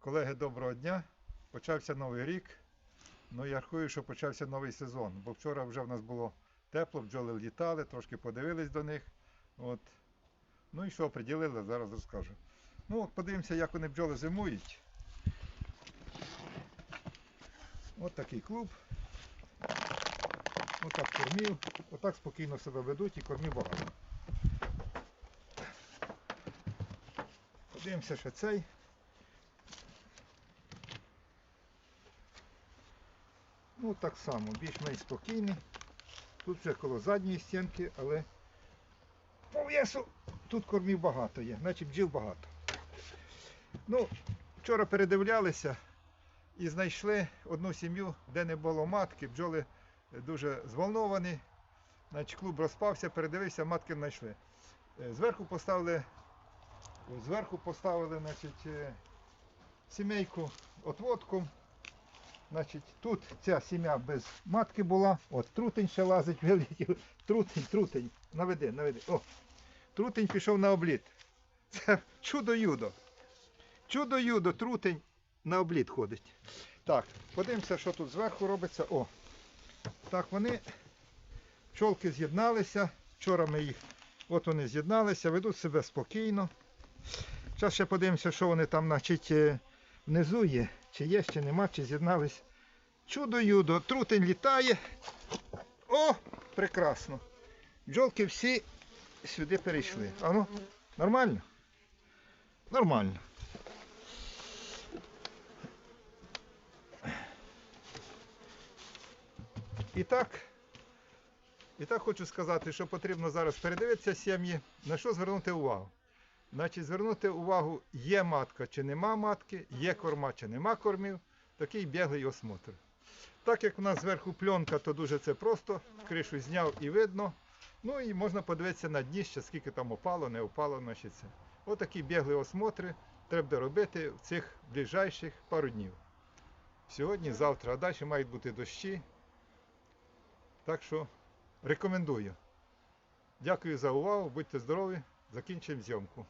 Колеги, доброго дня. Почався новий рік. Ну, я рахую, що почався новий сезон, бо вчора вже в нас було тепло, бджоли літали, трошки подивились до них. От. Ну і що приділили, зараз розкажу. Ну, от подивимося, як вони бджоли зимують. От такий клуб. Отак кормів. Отак спокійно себе ведуть і кормів багато. Подивимося ще цей. Ну так само, більш-менш спокійний. Тут вже коло задньої стінки, але по весу тут кормів багато є, значить бджіл багато. Ну, вчора передивлялися і знайшли одну сім'ю, де не було матки. Бджоли дуже зволновані. Значить, клуб розпався, передивився, матки знайшли. Е, Зверху поставили, зверху поставили значить, е, сімейку отводком. Значить, тут ця сім'я без матки була. От трутень ще лазить, вилетів. Трутень, трутень. Наведи, наведи. О, трутень пішов на обліт. Це чудо-юдо. Чудо-юдо, трутень на обліт ходить. Так, подивимося, що тут зверху робиться. О, так вони, пчолки з'єдналися. Вчора ми їх, от вони з'єдналися, ведуть себе спокійно. Зараз ще подивимося, що вони там, значить, е, внизу є. Чи є, чи нема, чи з'єднались. Чудо-юдо, трутень літає. О, прекрасно. Бджолки всі сюди перейшли. А ну, нормально? Нормально. І так, і так хочу сказати, що потрібно зараз передивитися сім'ї, на що звернути увагу. Значить, звернути увагу, є матка чи нема матки, є корма чи нема кормів. Такий біглий осмотр. Так як у нас зверху пленка, то дуже це просто. Кришу зняв і видно. Ну і можна подивитися на дні, скільки там опало, не опало. Значить. Отакі бігли осмотри треба робити в цих ближайших пару днів. Сьогодні, завтра, а далі мають бути дощі. Так що рекомендую. Дякую за увагу, будьте здорові, закінчуємо зйомку.